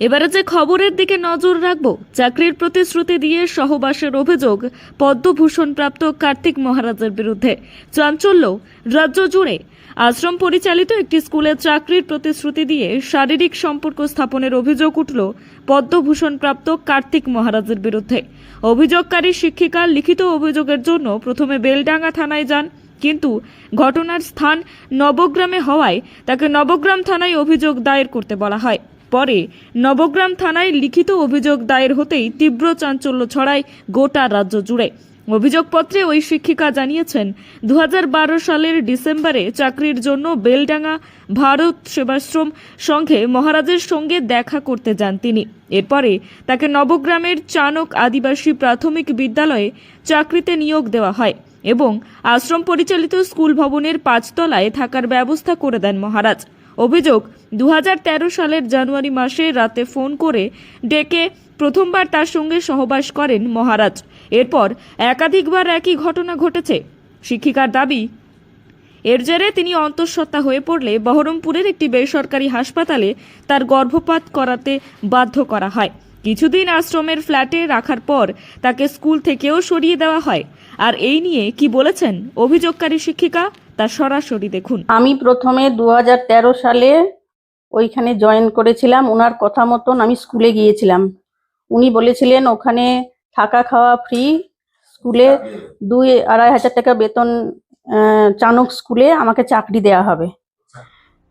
এবারে যে খবরের দিকে নজর রাখব, চাকরির প্রতিশ্রুতি দিয়ে সহবাসের অভিযোগ পদ্মভূষণ প্রাপ্ত কার্তিক মহারাজের বিরুদ্ধে। চাঞ্চল্য, রাজ্য জুড়ে আশ্রম পরিচালিত একটি স্কুলে চাকরির প্রতিশ্রুতি দিয়ে শারীরিক সম্পর্ক স্থাপনের অভিযোগ উঠল পদ্মভূষণ প্রাপ্ত কার্তিক মহারাজের বিরুদ্ধে। অভিযোগকারী শিক্ষিকা লিখিত অভিযোগের জন্য প্রথমে বেলডাঙ্গা থানায় যান, কিন্তু ঘটনার স্থান নবগ্রামে হওয়ায় তাকে নবগ্রাম থানায় অভিযোগ দায়ের করতে বলা হয়। পরে নবগ্রাম থানায় লিখিত অভিযোগ দায়ের হতেই তীব্র চাঞ্চল্য ছড়ায় গোটা রাজ্য জুড়ে। অভিযোগপত্রে ওই শিক্ষিকা জানিয়েছেন দু হাজার বারো সালের ডিসেম্বরে চাকরির জন্য বেলডাঙ্গা ভারত সেবাশ্রম সংঘে মহারাজের সঙ্গে দেখা করতে যান তিনি। এরপরে তাকে নবগ্রামের চানক আদিবাসী প্রাথমিক বিদ্যালয়ে চাকরিতে নিয়োগ দেওয়া হয় এবং আশ্রম পরিচালিত স্কুল ভবনের পাঁচতলায় থাকার ব্যবস্থা করে দেন মহারাজ। অভিযোগ দু হাজার তেরো সালের জানুয়ারি মাসে রাতে ফোন করে ডেকে প্রথমবার তার সঙ্গে সহবাস করেন মহারাজ। এরপর একাধিকবার একই ঘটনা ঘটেছে। শিক্ষিকার দাবি, এর জেরে তিনি অন্তঃসত্ত্বা হয়ে পড়লে বহরমপুরের একটি বেসরকারি হাসপাতালে তার গর্ভপাত করাতে বাধ্য করা হয়। কিছুদিন আশ্রমের ফ্ল্যাটে রাখার পর তাকে স্কুল থেকেও সরিয়ে দেওয়া হয়। আর এই নিয়ে কি বলেছেন অভিযোগকারী শিক্ষিকা? তা সরাসরি দেখুন। আমি প্রথমে দু হাজার তেরো সালে ওইখানে জয়েন করেছিলাম ওনার কথা মতন আমি স্কুলে গিয়েছিলাম। উনি বলেছিলেন, ওখানে থাকা খাওয়া ফ্রি স্কুলে দুই আড়াই হাজার টাকা বেতন চানক স্কুলে আমাকে চাকরি দেওয়া হবে।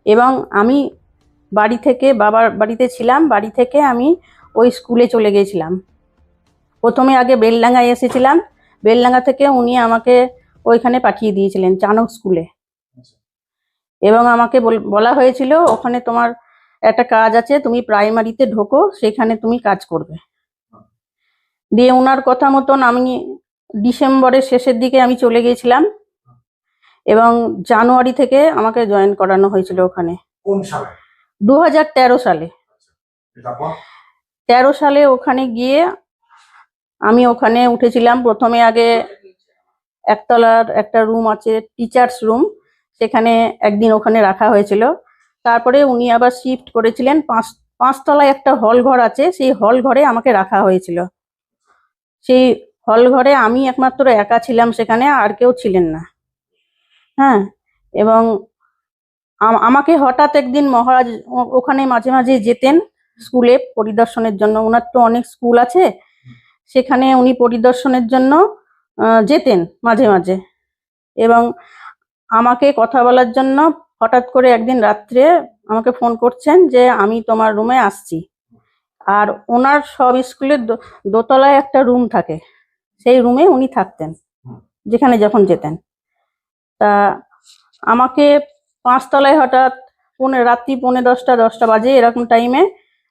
এবং আমি বাড়ি থেকে, বাবার বাড়িতে ছিলাম, বাড়ি থেকে আমি ওই স্কুলে চলে গিয়েছিলাম। প্রথমে আগে বেলডাঙ্গায় এসেছিলাম। বেলডাঙ্গা থেকে উনি আমাকে ওইখানে পাঠিয়ে দিয়েছিলেন চানক স্কুলে। এবং আমাকে বল- বলা হয়েছিল ওখানে তোমার একটা কাজ আছে তুমি প্রাইমারিতে ঢোকো সেখানে তুমি কাজ করবে। দিয়ে ওনার কথা মতন আমি ডিসেম্বরের শেষের দিকে আমি চলে গিয়েছিলাম। এবং জানুয়ারি থেকে আমাকে জয়েন করানো হয়েছিল ওখানে। দু হাজার তেরো সালে। তেরো সালে ওখানে গিয়ে আমি ওখানে উঠেছিলাম। প্রথমে আগে একতলার একটা রুম আছে টিচার্স রুম সেখানে একদিন ওখানে রাখা হয়েছিল। তারপরে উনি আবার শিফট করেছিলেন, পাঁচ, পাঁচতলায় একটা হল ঘর আছে, সেই হল ঘরে আমাকে রাখা হয়েছিল। সেই হল ঘরে আমি একমাত্র একা ছিলাম সেখানে, আর কেউ ছিলেন না। হ্যাঁ এবং আমাকে হঠাৎ একদিন মহারাজ ওখানে মাঝে মাঝে যেতেন স্কুলে পরিদর্শনের জন্য। ওনার তো অনেক স্কুল আছে, সেখানে উনি পরিদর্শনের জন্য যেতেন মাঝে মাঝে। এবং আমাকে কথা বলার জন্য হঠাৎ করে একদিন রাত্রে আমাকে ফোন করছেন যে, আমি তোমার রুমে আসছি। আর ওনার সব স্কুলের দোতলায় একটা রুম থাকে। সেই রুমে উনি থাকতেন, যেখানে যখন যেতেন। তা আমাকে পাঁচতলায় হঠাৎ পৌনে, রাত্রি পৌনে দশটা দশটা বাজে এরকম টাইমে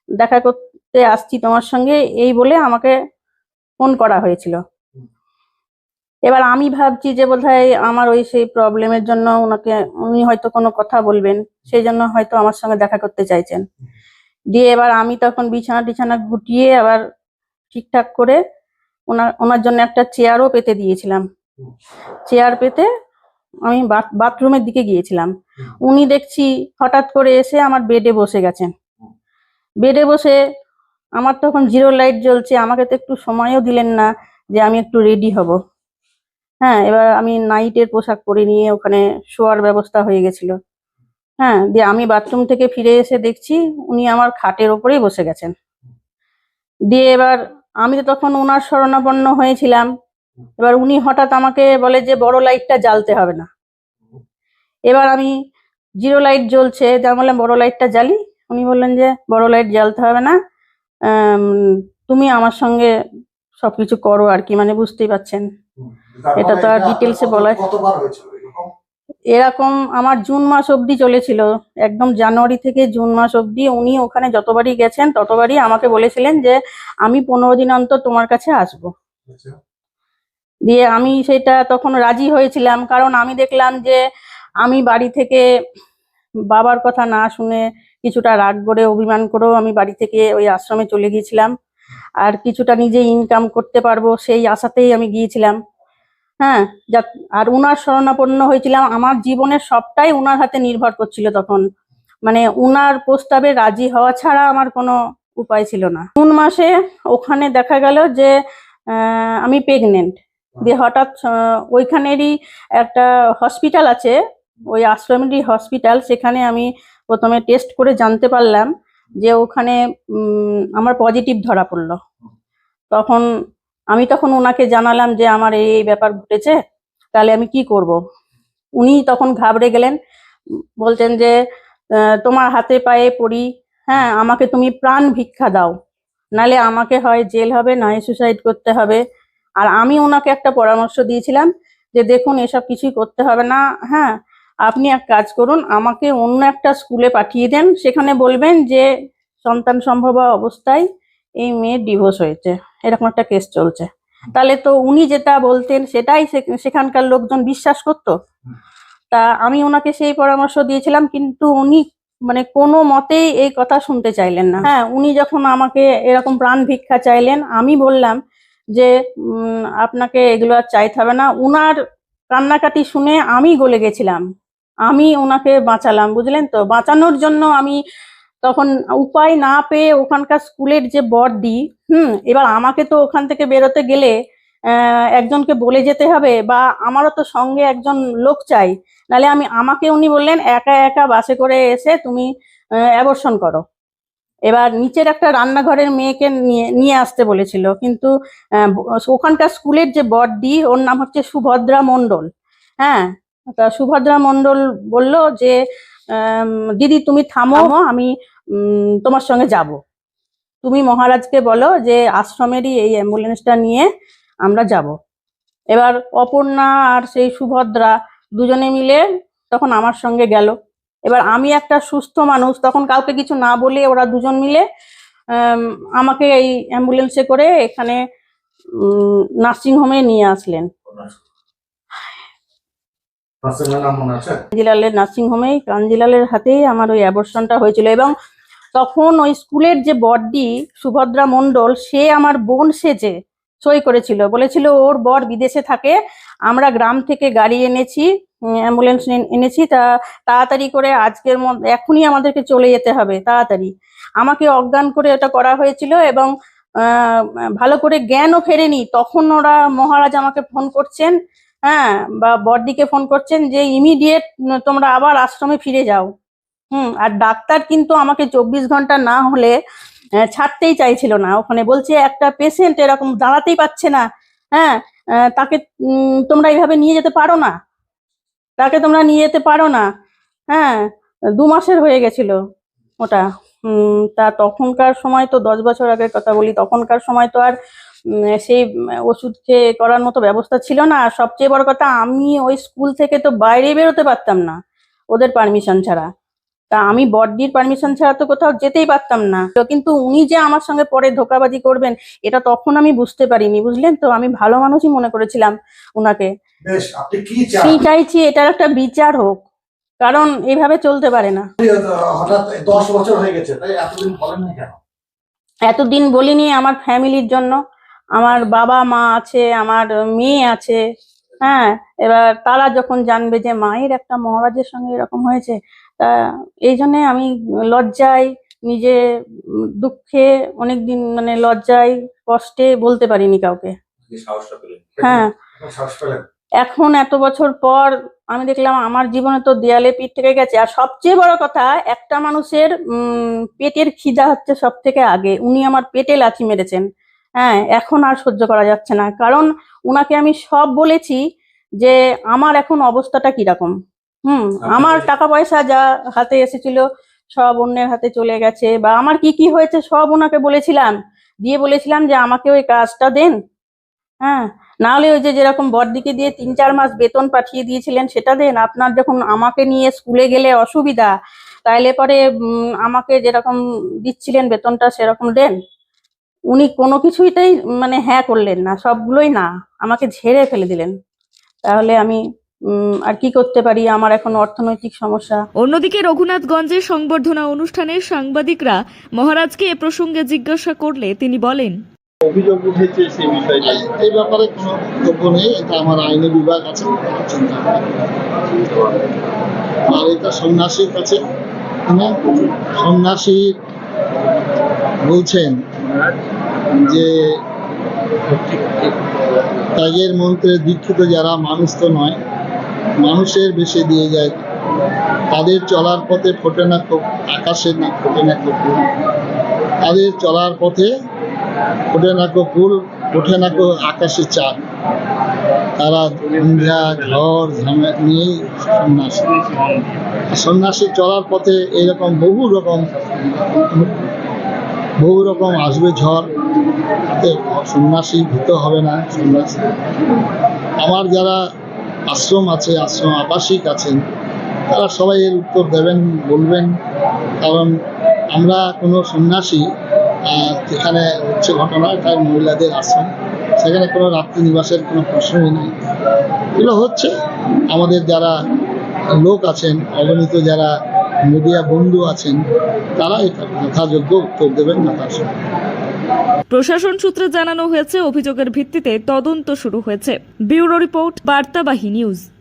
দেখা করতে আসছি তোমার সঙ্গে, এই বলে আমাকে ফোন করা হয়েছিল। এবার আমি ভাবছি যে বোধহয় আমার ওই সেই প্রবলেমের জন্য ওনাকে, উনি হয়তো কোনো কথা বলবেন, সেই জন্য হয়তো আমার সঙ্গে দেখা করতে চাইছেন। দিয়ে এবার আমি তখন বিছানা টিছানা গুটিয়ে আবার ঠিকঠাক করে ওনার ওনার জন্য একটা চেয়ারও পেতে দিয়েছিলাম। চেয়ার পেতে আমি বাথরুমের দিকে গিয়েছিলাম। উনি দেখছি হঠাৎ করে এসে আমার বেডে বসে গেছেন। বেডে বসে আমার তখন জিরো লাইট জ্বলছে, আমাকে তো একটু সময়ও দিলেন না যে আমি একটু রেডি হব। হ্যাঁ এবার আমি নাইটের পোশাক পরে নিয়ে ওখানে শোয়ার ব্যবস্থা হয়ে গেছিল। হ্যাঁ দিয়ে আমি বাথরুম থেকে ফিরে এসে দেখছি উনি আমার খাটের ওপরেই বসে গেছেন। দিয়ে এবার আমি তো তখন ওনার শরণাপন্ন হয়েছিলাম। এবার উনি হঠাৎ আমাকে বলে যে, বড় লাইটটা জ্বালতে হবে না। এবার আমি, জিরো লাইট জ্বলছে। যা বললাম, বড় লাইটটা জ্বালি? উনি বললেন যে, বড় লাইট জ্বালতে হবে না। তুমি আমার সঙ্গে সবকিছু করো আর কি মানে বুঝতেই পারছেন। এটা তো আর এ বলা-? এরকম আমার জুন মাস অবধি চলেছিল একদম জানুয়ারি থেকে জুন মাস অবধি উনি ওখানে যতবারই গেছেন ততবারই আমাকে বলেছিলেন যে আমি পনেরো দিন অন্তর তোমার কাছে আসব আচ্ছা। দিয়ে আমি সেটা তখন রাজি হয়েছিলাম কারণ আমি দেখলাম যে আমি বাড়ি থেকে বাবার কথা না শুনে কিছুটা রাগ করে অভিমান করেও আমি বাড়ি থেকে ওই আশ্রমে চলে গিয়েছিলাম আর কিছুটা নিজে ইনকাম করতে পারব, সেই আশাতেই আমি গিয়েছিলাম। হ্যাঁ যা, আর উনার শরণাপন্ন হয়েছিলাম। আমার জীবনের সবটাই উনার হাতে নির্ভর করছিল তখন। মানে উনার প্রস্তাবে রাজি হওয়া ছাড়া আমার কোনো উপায় ছিল না। জুন মাসে ওখানে দেখা গেল যে আমি প্রেগনেন্ট দিয়ে হঠাৎ ওইখানেরই একটা হসপিটাল আছে, ওই আশ্রমেরই হসপিটাল সেখানে আমি প্রথমে টেস্ট করে জানতে পারলাম। যে ওখানে আমার পজিটিভ ধরা পড়ল। তখন আমি তখন ওনাকে জানালাম যে আমার এই এই ব্যাপার ঘটেছে, তাহলে আমি কি করব? উনি তখন ঘাবড়ে গেলেন, বলছেন যে তোমার হাতে পায়ে পড়ি হ্যাঁ আমাকে তুমি প্রাণ ভিক্ষা দাও নালে আমাকে হয় জেল হবে নয় সুসাইড করতে হবে। আর আমি ওনাকে একটা পরামর্শ দিয়েছিলাম যে, দেখুন, এসব কিছুই করতে হবে না হ্যাঁ আপনি এক কাজ করুন, আমাকে অন্য একটা স্কুলে পাঠিয়ে দেন, সেখানে বলবেন যে সন্তান সম্ভব অবস্থায় এই মেয়ের ডিভোর্স হয়েছে, এরকম একটা কেস চলছে। তাহলে তো উনি যেটা বলতেন সেটাই সেখানকার লোকজন বিশ্বাস করতো। তা আমি ওনাকে সেই পরামর্শ দিয়েছিলাম, কিন্তু উনি মানে কোনো মতেই এই কথা শুনতে চাইলেন না। হ্যাঁ উনি যখন আমাকে এরকম প্রাণ ভিক্ষা চাইলেন, আমি বললাম যে আপনাকে এগুলো আর চাইতে হবে না। উনার কান্নাকাটি শুনে আমি গলে গেছিলাম। আমি ওনাকে বাঁচালাম, বুঝলেন তো? বাঁচানোর জন্য আমি তখন উপায় না পেয়ে ওখানকার স্কুলের যে বড়দি, হুম, এবার আমাকে তো ওখান থেকে বেরোতে গেলে একজনকে বলে যেতে হবে বা আমারও তো সঙ্গে একজন লোক চাই নালে আমি, আমাকে উনি বললেন, একা একা বাসে করে এসে তুমি অ্যাবর্শন করো। এবার নিচের একটা রান্নাঘরের মেয়েকে নিয়ে নিয়ে আসতে বলেছিল, কিন্তু ওখানকার স্কুলের যে বড়দি, ওর নাম হচ্ছে সুভদ্রা মণ্ডল হ্যাঁ? তা সুভদ্রা মন্ডল বলল যে দিদি তুমি থামো আমি তোমার সঙ্গে যাব। তুমি মহারাজকে বলো যে আশ্রমেরই এই অ্যাম্বুলেন্সটা নিয়ে আমরা যাব। এবার অপর্ণা আর সেই সুভদ্রা দুজনে মিলে তখন আমার সঙ্গে গেল। এবার আমি একটা সুস্থ মানুষ তখন কাউকে কিছু না বলে ওরা দুজন মিলে আমাকে এই অ্যাম্বুলেন্সে করে এখানে নার্সিং হোমে নিয়ে আসলেন নার্সিংয়ের নাম মনে আছে কাঞ্জিলালের নার্সিং হোমেই কাঞ্জিলালের হাতেই আমার ওই অ্যাবর্শনটা হয়েছিল এবং তখন ওই স্কুলের যে বড়দি সুভদ্রা মণ্ডল, সে আমার বোন সেজে সই করেছিল। বলেছিল, ওর বর বিদেশে থাকে, আমরা গ্রাম থেকে গাড়ি এনেছি অ্যাম্বুলেন্স এনেছি, তা তাড়াতাড়ি করে আজকের মধ্যে এখনই আমাদেরকে চলে যেতে হবে, তাড়াতাড়ি। আমাকে অজ্ঞান করে ওটা করা হয়েছিল এবং ভালো করে জ্ঞানও ফেরেনি। তখন ওরা মহারাজ আমাকে ফোন করছেন হ্যাঁ বা বড়দিকে ফোন করছেন যে ইমিডিয়েট তোমরা আবার আশ্রমে ফিরে যাও। হুম, আর ডাক্তার কিন্তু আমাকে চব্বিশ ঘণ্টা না হলে ছাড়তেই চাইছিল না। ওখানে বলছে, একটা পেশেন্ট এরকম দাঁড়াতেই পাচ্ছে না। হ্যাঁ তাকে তোমরা এইভাবে নিয়ে যেতে পারো না। তাকে তোমরা নিয়ে যেতে পারো না। হ্যাঁ দু মাসের হয়ে গেছিল ওটা। তা তখনকার সময় তো দশ বছর আগের কথা বলি, তখনকার সময় তো আর সেই ওষুধ খেয়ে করার মতো ব্যবস্থা ছিল না। আর সবচেয়ে বড় কথা আমি ওই স্কুল থেকে তো বাইরে বেরোতে পারতাম না ওদের পারমিশন ছাড়া। তা আমি বড়দির পারমিশন ছাড়া তো কোথাও যেতেই পারতাম না। তো কিন্তু উনি যে আমার সঙ্গে পরে ধোকাবাজি করবেন এটা তখন আমি বুঝতে পারিনি বুঝলেন তো? আমি ভালো মানুষই মনে করেছিলাম উনাকে। আমি চাইছি এটার একটা বিচার হোক কারণ এইভাবে চলতে পারে না। এতদিন বলিনি আমার ফ্যামিলির জন্য। আমার বাবা মা আছে আমার মেয়ে আছে হ্যাঁ? এবার তারা যখন জানবে যে মায়ের একটা মহারাজের সঙ্গে এরকম হয়েছে তা এই জন্যে আমি লজ্জায় নিজে দুঃখে অনেকদিন মানে লজ্জায় কষ্টে বলতে পারিনি কাউকে। হ্যাঁ। এখন এত বছর পর আমি দেখলাম আমার জীবনে তো দেয়ালে পিঠ থেকে গেছে। আর সবচেয়ে বড় কথা একটা মানুষের উম, পেটের খিদা হচ্ছে সব থেকে আগে। উনি আমার পেটে লাথি মেরেছেন। হ্যাঁ এখন আর সহ্য করা যাচ্ছে না। কারণ ওনাকে আমি সব বলেছি যে আমার এখন অবস্থাটা কীরকম। হুম আমার টাকা পয়সা যা হাতে এসেছিল সব অন্যের হাতে চলে গেছে বা আমার কি কি হয়েছে সব ওনাকে বলেছিলাম। দিয়ে বলেছিলাম যে আমাকে ওই কাজটা দেন। হ্যাঁ নাহলে ওই যে যেরকম বড়দিকে দিয়ে তিন চার মাস বেতন পাঠিয়ে দিয়েছিলেন সেটা দেন। আপনার যখন আমাকে নিয়ে স্কুলে গেলে অসুবিধা তাইলে পরে আমাকে যেরকম দিচ্ছিলেন বেতনটা সেরকম দেন। উনি কোনো কিছুইটাই মানে হ্যাঁ করলেন না সবগুলোই না আমাকে ঝেড়ে ফেলে দিলেন। তাহলে আমি আর কি করতে পারি? আমার এখন অর্থনৈতিক সমস্যা। অন্যদিকে রঘুনাথগঞ্জের সংবর্ধনা অনুষ্ঠানে সাংবাদিকরা মহারাজকে এ প্রসঙ্গে জিজ্ঞাসা করলে তিনি বলেন অভিযোগ উঠেছে সেই বিষয়টা এই ব্যাপারে কোনো বক্তব্য নেই এটা আমার আইনি বিভাগ আছে। আর এটা সন্ন্যাসীর কাছে। মানে সন্ন্যাসীর বলছেন যে ত্যাগের মন্ত্রে দীক্ষিত যারা মানুষ তো নয়, মানুষের বেশে দিয়ে যায়, তাদের চলার পথে ফোটে না খুব আকাশের না ফোটে না ফুল। তাদের চলার পথে ফোটে না ফুল, ওঠে না আকাশে চাঁদ। তারা সন্ধ্যা ঝড় ঝামে নিয়েই সন্ন্যাসী। সন্ন্যাসী চলার পথে এরকম বহু রকম বহু রকম আসবে ঝড়। সন্ন্যাসী ভীত হবে না, সন্ন্যাসী। আমার যারা আশ্রম আছে, আশ্রম আবাসিক আছেন, তারা সবাই এর উত্তর দেবেন, বলবেন। কারণ আমরা কোনো সন্ন্যাসী যেখানে হচ্ছে ঘটনা এটা মহিলাদের আশ্রম, সেখানে কোনো রাত্রি নিবাসের কোনো প্রশ্নই নেই। এগুলো হচ্ছে আমাদের যারা লোক আছেন, অগণিত যারা মিডিয়া বন্ধু আছেন, তারা এটা যথাযোগ্য উত্তর দেবেন না তার সঙ্গে। প্রশাসন সূত্রে জানানো হয়েছে অভিযোগের ভিত্তিতে তদন্ত শুরু হয়েছে। Bureau report Bartabahi news.